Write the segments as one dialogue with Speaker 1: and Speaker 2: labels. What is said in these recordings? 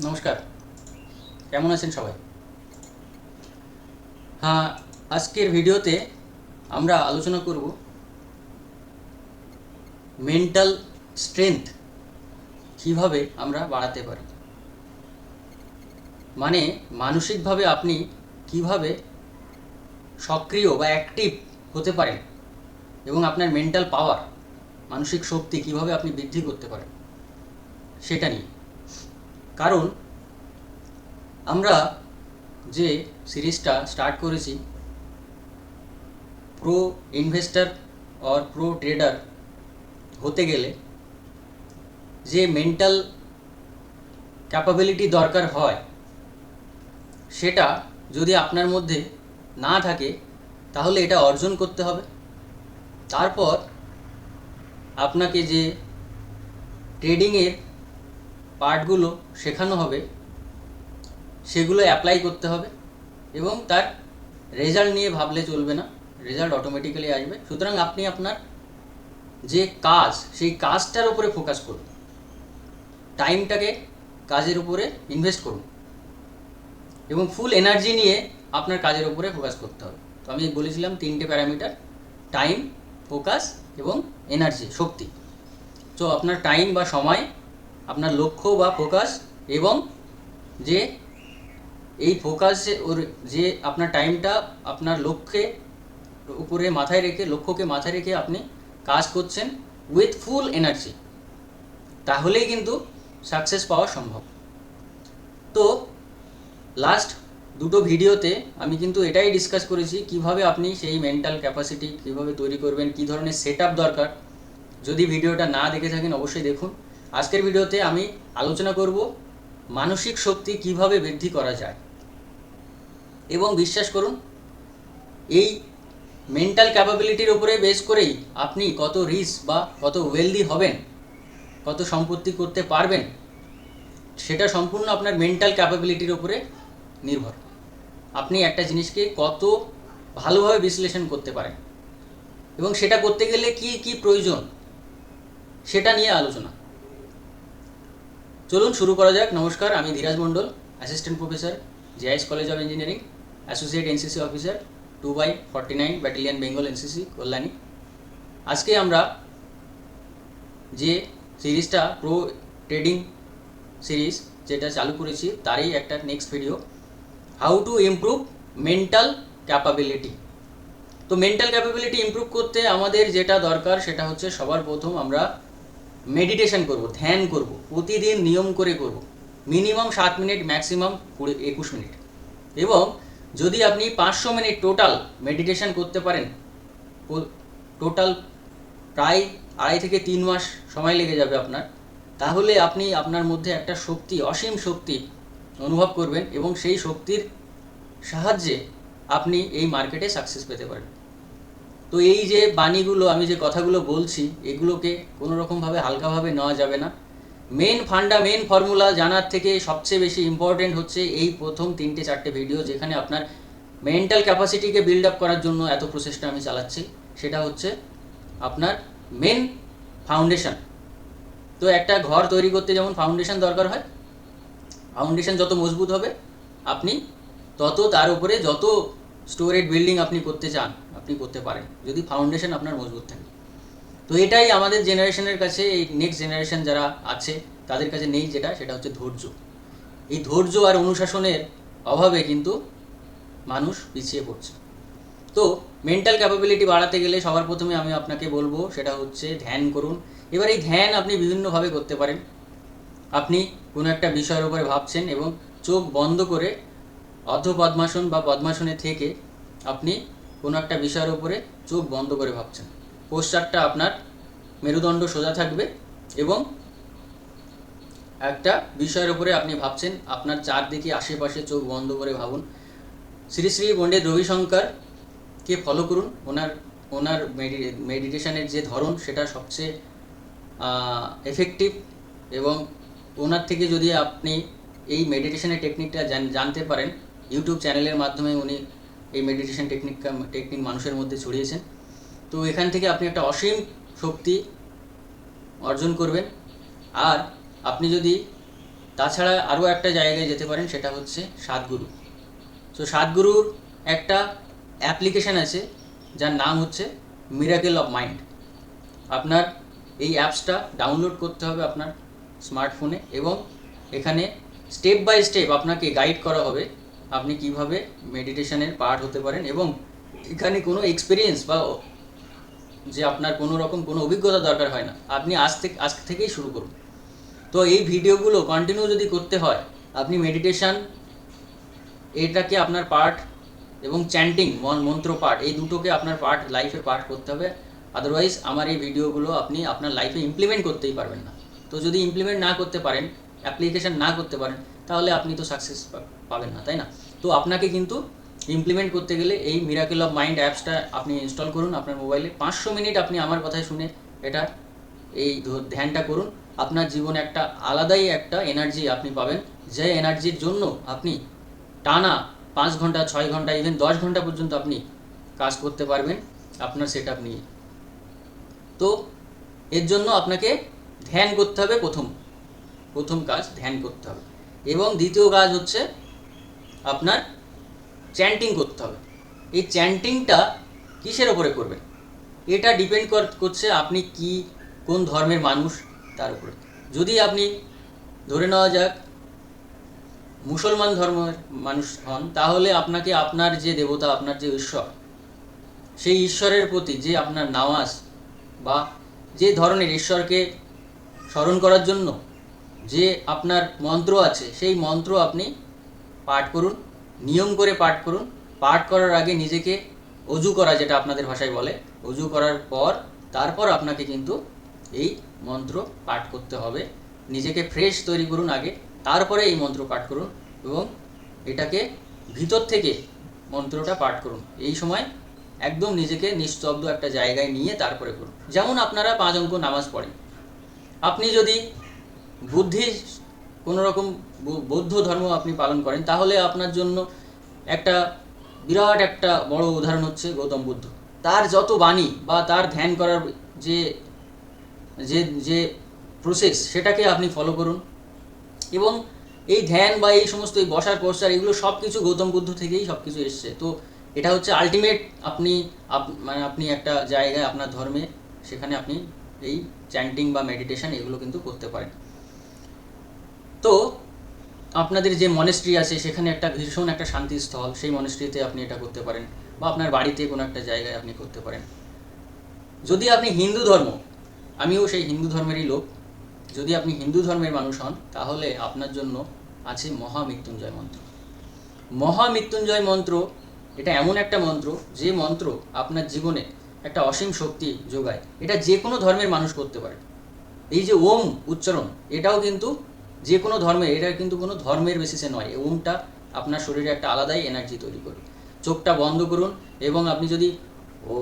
Speaker 1: নমস্কার। কেমন আছেন সবাই? হ্যাঁ আজকের ভিডিওতে আমরা আলোচনা করব মেন্টাল স্ট্রেংথ কীভাবে আমরা বাড়াতে পারি। মানে মানসিকভাবে আপনি কীভাবে সক্রিয় বা অ্যাক্টিভ হতে পারেন এবং আপনার মেন্টাল পাওয়ার মানসিক শক্তি কীভাবে আপনি বৃদ্ধি করতে পারেন, সেটা নিয়ে। কারণ আমরা যে সিরিজটা স্টার্ট করেছি pro investor or pro trader হতে গেলে যে মেন্টাল ক্যাপাবিলিটি দরকার হয়, সেটা যদি আপনার মধ্যে না থাকে, তাহলে এটা অর্জন করতে হবে। তারপর আপনাকে যে ট্রেডিংয়ের পার্টগুলো শেখানো হবে, সেগুলো অ্যাপ্লাই করতে হবে এবং তার রেজাল্ট নিয়ে ভাবলে চলবে না রেজাল্ট অটোমেটিক্যালি আসবে। সুতরাং আপনি আপনার যে কাজ, সেই কাজটার উপরে ফোকাস করুন। টাইমটাকে কাজের উপরে ইনভেস্ট করুন এবং ফুল এনার্জি নিয়ে আপনার কাজের উপরে ফোকাস করতে হবে। তো আমি বলেছিলাম তিনটে প্যারামিটার টাইম ফোকাস এবং এনার্জি শক্তি। তো আপনার টাইম বা সময় আপনার লক্ষ্য বা ফোকাস এবং যে এই ফোকাসে ওর যে আপনার টাইমটা আপনার লক্ষ্যে উপরে মাথায় রেখে, লক্ষ্যকে মাথায় রেখে আপনি কাজ করছেন উইথ ফুল এনার্জি তাহলেই কিন্তু সাকসেস পাওয়া সম্ভব। তো লাস্ট দুটো ভিডিওতে আমি কিন্তু এটাই ডিসকাস করেছি, কীভাবে আপনি সেই মেন্টাল ক্যাপাসিটি কীভাবে তৈরি করবেন, কী ধরনের সেট দরকার। যদি ভিডিওটা না দেখে থাকেন, অবশ্যই দেখুন। আজকের ভিডিওতে আমি আলোচনা করব মানসিক শক্তি কীভাবে বৃদ্ধি করা যায়। এবং বিশ্বাস করুন, এই মেন্টাল ক্যাপাবিলিটির উপরে বেস করেই আপনি কত রিচ বা কত ওয়েলদি হবেন, কত সম্পত্তি করতে পারবেন, সেটা সম্পূর্ণ আপনার মেন্টাল ক্যাপাবিলিটির উপরে নির্ভর। আপনি একটা জিনিসকে কত ভালোভাবে বিশ্লেষণ করতে পারেন এবং সেটা করতে গেলে কি কি প্রয়োজন, সেটা নিয়ে আলোচনা। চলুন শুরু করা যাক। নমস্কার, আমি Dhiraj Mondal assistant professor JIS college of engineering associate NCC officer two by forty nine battalion Bengal NCC Kalyani আজকে আমরা যে সিরিজটা প্রো ট্রেডিং সিরিজ যেটা চালু করেছি, তারই একটা next video how to improve mental capability তো মেন্টাল ক্যাপাবিলিটি ইমপ্রুভ করতে আমাদের যেটা দরকার, সেটা হচ্ছে সবার প্রথম আমরা মেডিটেশন করব, ধ্যান করব, প্রতিদিন নিয়ম করে করব। মিনিমাম সাত মিনিট ম্যাক্সিমাম কুড়ি, একুশ মিনিট এবং যদি আপনি পাঁচশো মিনিট টোটাল মেডিটেশন করতে পারেন টোটাল প্রায় আড়াই থেকে তিন মাস সময় লেগে যাবে আপনার, তাহলে আপনি আপনার মধ্যে একটা শক্তি, অসীম শক্তি অনুভব করবেন এবং সেই শক্তির সাহায্যে আপনি এই মার্কেটে সাকসেস পেতে পারেন তো এই যে বাণীগুলো, আমি যে কথাগুলো বলছি, এগুলোকে কোনো রকমভাবে হালকাভাবে নেওয়া যাবে না। মেন ফান্ডা মেন ফর্মুলা জানার থেকে সবচেয়ে বেশি ইম্পর্টেন্ট হচ্ছে এই প্রথম তিনটে, চারটে ভিডিও যেখানে আপনার মেন্টাল ক্যাপাসিটিকে বিল্ড আপ করার জন্য এত প্রসেসটা আমি চালাচ্ছি। সেটা হচ্ছে আপনার মেন ফাউন্ডেশন তো একটা ঘর তৈরি করতে যেমন ফাউন্ডেশন দরকার হয় ফাউন্ডেশন যত মজবুত হবে, আপনি তত তার উপরে যত স্টোরেজ বিল্ডিং আপনি করতে চান আপনি করতে পারেন, যদি ফাউন্ডেশন আপনার মজবুত থাকে। তো এটাই আমাদের জেনারেশনের কাছে, এই নেক্সট জেনারেশন যারা আছে, তাদের কাছে নেই যেটা, সেটা হচ্ছে ধৈর্য। এই ধৈর্য আর অনুশাসনের অভাবে কিন্তু মানুষ পিছিয়ে পড়ছে। তো মেন্টাল ক্যাপাবিলিটি বাড়াতে গেলে সবার প্রথমে আমি আপনাকে বলব, সেটা হচ্ছে ধ্যান করুন। এবার এই ধ্যান আপনি বিভিন্নভাবে করতে পারেন। আপনি কোনো একটা বিষয়ের উপরে ভাবছেন এবং চোখ বন্ধ করে অর্ধ পদ্মাসন বা পদ্মাসনে থেকে আপনি কোনো একটা বিষয়ের উপরে চোখ বন্ধ করে ভাবছেন। পোস্টারটা আপনার মেরুদণ্ড সোজা থাকবে এবং একটা বিষয়ের উপরে আপনি ভাবছেন, আপনার চারদিকে আশেপাশে চোখ বন্ধ করে ভাবুন। শ্রী শ্রী পণ্ডিত রবিশঙ্করকে ফলো করুন। ওনার ওনার মেডিটেশনের যে ধরন, সেটা সবচেয়ে এফেক্টিভ এবং ওনার থেকে যদি আপনি এই মেডিটেশনের টেকনিকটা জানতে পারেন ইউটিউব চ্যানেলের মাধ্যমে উনি এই মেডিটেশন টেকনিক টেকনিক মানুষের মধ্যে ছড়িয়েছেন। তো এখান থেকে আপনি একটা অসীম শক্তি অর্জন করবেন। আর আপনি যদি তাছাড়া আরও একটা জায়গায় যেতে পারেন, সেটা হচ্ছে সাতগুরু। তো সাতগুরুর একটা অ্যাপ্লিকেশান আছে, যার নাম হচ্ছে মিরাকেল অফ মাইন্ড আপনার এই অ্যাপসটা ডাউনলোড করতে হবে আপনার স্মার্টফোনে এবং এখানে স্টেপ বাই স্টেপ আপনাকে গাইড করা হবে আপনি কীভাবে মেডিটেশনের পার্ট হতে পারেন এবং এখানে কোনো এক্সপিরিয়েন্স বা যে আপনার কোনো রকম কোনো অভিজ্ঞতা দরকার হয় না, আপনি আজ থেকে, আজ থেকেই শুরু করুন। তো এই ভিডিওগুলো কন্টিনিউ যদি করতে হয়, আপনি মেডিটেশন এটাকে আপনার পার্ট এবং চ্যান্টিং মন, মন্ত্র পার্ট এই দুটোকে আপনার পার্ট লাইফে পার্ট করতে হবে। আদারওয়াইজ আমার এই ভিডিওগুলো আপনি আপনার লাইফে ইমপ্লিমেন্ট করতেই পারবেন না। তো যদি ইমপ্লিমেন্ট না করতে পারেন অ্যাপ্লিকেশন না করতে পারেন, তাহলে আপনি তো সাকসেস পাবেন না, তাই না? তো আপনাকে কিন্তু ইমপ্লিমেন্ট করতে গেলে এই মিরাকেল অফ মাইন্ড অ্যাপসটা আপনি ইনস্টল করুন আপনার মোবাইলে পাঁচশো মিনিট আপনি আমার কথায় শুনে এটা, এই ধ্যানটা করুন। আপনার জীবনে একটা আলাদাই একটা এনার্জি আপনি পাবেন। যে এনার্জির জন্য আপনি টানা পাঁচ ঘণ্টা, ছয় ঘণ্টা ইভেন দশ ঘণ্টা পর্যন্ত আপনি কাজ করতে পারবেন আপনার সেট আপ নিয়ে। তো এর জন্য আপনাকে ধ্যান করতে হবে প্রথম। প্রথম কাজ ধ্যান করতে হবে। এবং দ্বিতীয় কাজ হচ্ছে আপনার চ্যান্টিং করতে হবে। এই চ্যান্টিংটা কিসের ওপরে করবেন? এটা ডিপেন্ড করছে আপনি কি, কোন ধর্মের মানুষ তার উপরে। যদি আপনি ধরে নেওয়া যাক, মুসলমান ধর্মের মানুষ হন, তাহলে আপনাকে আপনার যে দেবতা, আপনার যে ঈশ্বর, সেই ঈশ্বরের প্রতি যে আপনার নামাজ বা যে ধরনের ঈশ্বরকে স্মরণ করার জন্য যে আপনার মন্ত্র আছে, সেই মন্ত্র আপনি পাঠ করুন, নিয়ম করে পাঠ করুন। পাঠ করার আগে নিজেকে অজু করা, যেটা আপনাদের ভাষায় বলে, অজু করার পর তারপর আপনাকে কিন্তু এই মন্ত্র পাঠ করতে হবে। নিজেকে ফ্রেশ তৈরি করুন আগে, তারপরে এই মন্ত্র পাঠ করুন এবং এটাকে ভিতর থেকে মন্ত্রটা পাঠ করুন। এই সময় একদম নিজেকে নিস্তব্ধ একটা জায়গায় নিয়ে তারপরে করুন। যেমন আপনারা পাঁচ অঙ্ক নামাজ পড়েন। আপনি যদি বুদ্ধি কোনো রকম বৌদ্ধ ধর্ম আপনি পালন করেন, তাহলে আপনার জন্য একটা বিরাট একটা বড় উদাহরণ হচ্ছে গৌতম বুদ্ধ। তার যত বাণী বা তার ধ্যান করার যে যে যে প্রসেস সেটাকে আপনি ফলো করুন। এবং এই ধ্যান বা এই সমস্ত এই বসার পোস্টার এগুলো সব কিছু গৌতম বুদ্ধ থেকেই সব কিছু এসছে। তো এটা হচ্ছে আলটিমেট আপনি, আপ- মানে আপনি একটা জায়গায়, আপনার ধর্মে, সেখানে আপনি এই চ্যান্টিং বা মেডিটেশন এগুলো কিন্তু করতে পারেন। তো আপনাদের যে মনেস্ট্রি আছে, সেখানে একটা ভীষণ একটা শান্তি স্থল সেই মনেস্ট্রিতে আপনি এটা করতে পারেন বা আপনার বাড়িতে কোনো একটা জায়গায় আপনি করতে পারেন। যদি আপনি হিন্দু ধর্ম, আমিও সেই হিন্দু ধর্মেরই লোক, যদি আপনি হিন্দু ধর্মের মানুষ হন, তাহলে আপনার জন্য আছে মহামৃত্যুঞ্জয় মন্ত্র। মহামৃত্যুঞ্জয় মন্ত্র, এটা এমন একটা মন্ত্র, যে মন্ত্র আপনার জীবনে একটা অসীম শক্তি যোগায়। এটা যে কোনো ধর্মের মানুষ করতে পারে। এই যে ওম উচ্চারণ, এটাও কিন্তু যে কোনো ধর্মে, এটা কিন্তু কোনো ধর্মের বেসিসে নয়। এই ওমটা আপনার শরীরে একটা আলাদাই এনার্জি তৈরি করে। চোখটা বন্ধ করুন এবং আপনি যদি ও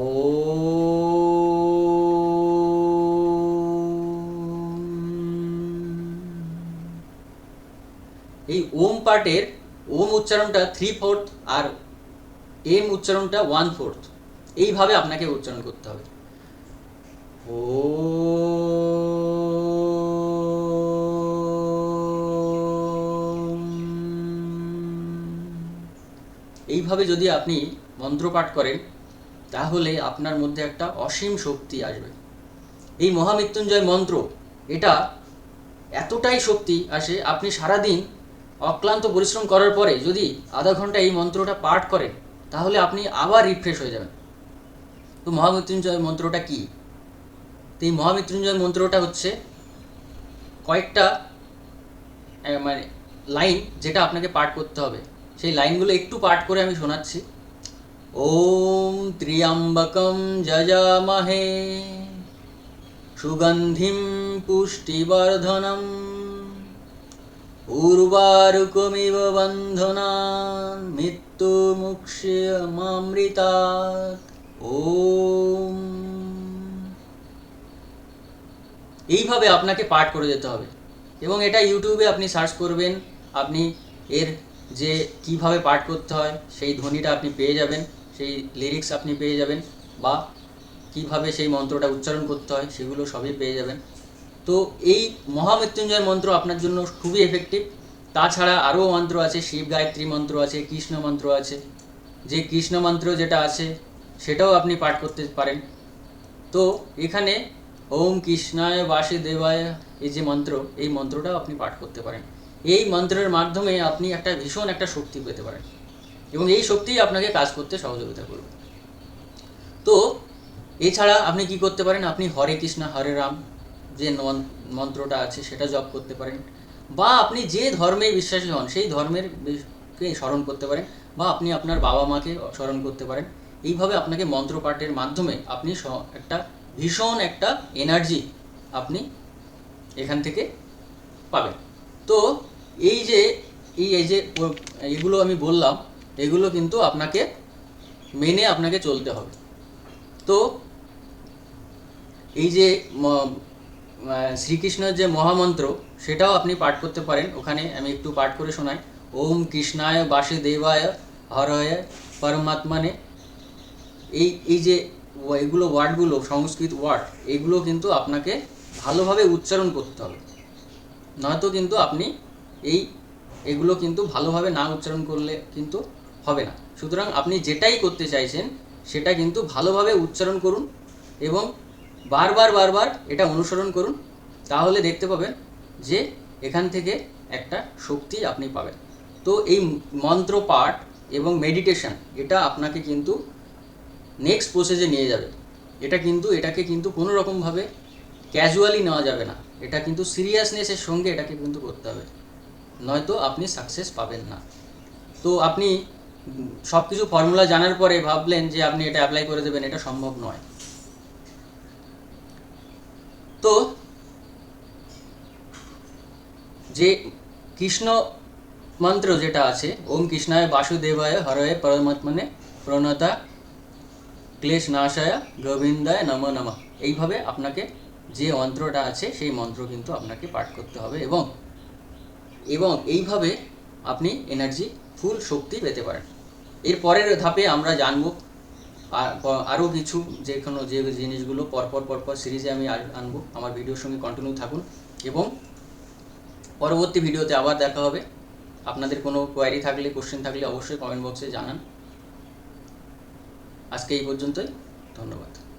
Speaker 1: এই ওম পার্টের, ওম উচ্চারণটা থ্রি ফোর্থ আর এম উচ্চারণটা ওয়ান ফোর্থ এইভাবে আপনাকে উচ্চারণ করতে হবে। ওম। এইভাবে যদি আপনি মন্ত্র পাঠ করেন, তাহলে আপনার মধ্যে একটা অসীম শক্তি আসবে। এই মহামৃত্যুঞ্জয় মন্ত্র, এটা এতটাই শক্তি আসে, আপনি সারাদিন অক্লান্ত পরিশ্রম করার পরে যদি আধা ঘণ্টা এই মন্ত্রটা পাঠ করেন, তাহলে আপনি আবার রিফ্রেশ হয়ে যাবেন। তো মহামৃত্যুঞ্জয় মন্ত্রটা কি? তো এই মহামৃত্যুঞ্জয় মন্ত্রটা হচ্ছে কয়েকটা মানে লাইন যেটা আপনাকে পাঠ করতে হবে। সেই লাইনগুলো একটু পাঠ করে আমি শোনাচ্ছি। ওম ত্রিয়ম্বকম যজামহে সুগন্ধিম পুষ্টিবর্ধনম উর্বারুকমিব বন্ধনান মৃত্যুমুক্ষমামৃতাৎ ওম। এইভাবে আপনাকে পাঠ করে যেতে হবে এবং এটা ইউটিউবে আপনি সার্চ করবেন, আপনি এর যে কীভাবে পাঠ করতে হয়, সেই ধ্বনিটা আপনি পেয়ে যাবেন, সেই লিরিক্স আপনি পেয়ে যাবেন বা কীভাবে সেই মন্ত্রটা উচ্চারণ করতে হয়, সেগুলো সবই পেয়ে যাবেন। তো এই মহামৃত্যুঞ্জয় মন্ত্র আপনার জন্য খুবই এফেক্টিভ তাছাড়া আরও মন্ত্র আছে, শিব গায়ত্রী মন্ত্র আছে, কৃষ্ণ মন্ত্র আছে। যে কৃষ্ণ মন্ত্র যেটা আছে, সেটাও আপনি পাঠ করতে পারেন। তো এখানে ওম কৃষ্ণায় বাসুদেবায় এই যে মন্ত্র, এই মন্ত্রটাও আপনি পাঠ করতে পারেন। এই মন্ত্রের মাধ্যমে আপনি একটা ভীষণ একটা শক্তি পেতে পারেন। এবং এই শক্তি আপনাকে কাজ করতে সহযোগিতা করবে। তো, এছাড়া আপনি কি করতে পারেন? আপনি হরে কৃষ্ণ, হরে রাম যে মন্ত্রটা আছে সেটা জপ করতে পারেন। বা আপনি যে ধর্মে বিশ্বাসী হন, সেই ধর্মের কে স্মরণ করতে পারেন বা আপনি আপনার বাবা মাকে স্মরণ করতে পারেন। এইভাবে আপনাকে মন্ত্র পাঠের মাধ্যমে আপনি একটা ভীষণ একটা এনার্জি আপনি এখান থেকে পাবেন। তো এই যে, এই এই যে এগুলো আমি বললাম, এগুলো কিন্তু আপনাকে মেনে আপনাকে চলতে হবে। তো, এই যে শ্রীকৃষ্ণের যে মহামন্ত্র, সেটাও আপনি পাঠ করতে পারেন। ওখানে আমি একটু পাঠ করে শোনাই। ওম কৃষ্ণায় বাসুদেবায় হরয় পরমাত্মানে। এই এই যে এগুলো ওয়ার্ডগুলো, সংস্কৃত ওয়ার্ড, এগুলো কিন্তু আপনাকে ভালোভাবে উচ্চারণ করতে হবে। নয়তো কিন্তু আপনি এই এগুলো কিন্তু ভালোভাবে না উচ্চারণ করলে কিন্তু হবে না। সুতরাং আপনি যেটাই করতে চাইছেন, সেটা কিন্তু ভালোভাবে উচ্চারণ করুন এবং বারবার বারবার এটা অনুসরণ করুন। তাহলে দেখতে পাবেন যে এখান থেকে একটা শক্তি আপনি পাবেন। তো এই মন্ত্র পাঠ এবং মেডিটেশন এটা আপনাকে কিন্তু নেক্সট প্রসেসে নিয়ে যাবে। এটা কিন্তু, এটাকে কিন্তু কোনো রকমভাবে ক্যাজুয়ালি নেওয়া যাবে না। এটা কিন্তু সিরিয়াসনেসের সঙ্গে এটাকে কিন্তু করতে হবে। নয়তো আপনি সাকসেস পাবেন না। তো আপনি সব কিছু ফর্মুলা জানার পরে ভাবলেন যে আপনি এটা অ্যাপ্লাই করে দেবেন, এটা সম্ভব নয়। তো যে কৃষ্ণ মন্ত্র যেটা আছে, ওম কৃষ্ণায় বাসুদেবায় হরয়ে পরমাত্মনে প্রণতা ক্লেশ নাশায় গোবিন্দায় নম নম। এইভাবে আপনাকে যে মন্ত্রটা আছে, সেই মন্ত্র কিন্তু আপনাকে পাঠ করতে হবে এবং এবং এইভাবে আপনি এনার্জি ফুল শক্তি পেতে পারেন। এর পরের ধাপে আমরা জানব আরও কিছু যে কোনো যে জিনিসগুলো পরপর পরপর সিরিজে আমি আনব। আমার ভিডিওর সঙ্গে কন্টিনিউ থাকুন। এবং পরবর্তী ভিডিওতে আবার দেখা হবে। আপনাদের কোনো কোয়ারি থাকলে কোশ্চেন থাকলে অবশ্যই কমেন্ট বক্সে জানান। আজকে এই পর্যন্তই। ধন্যবাদ।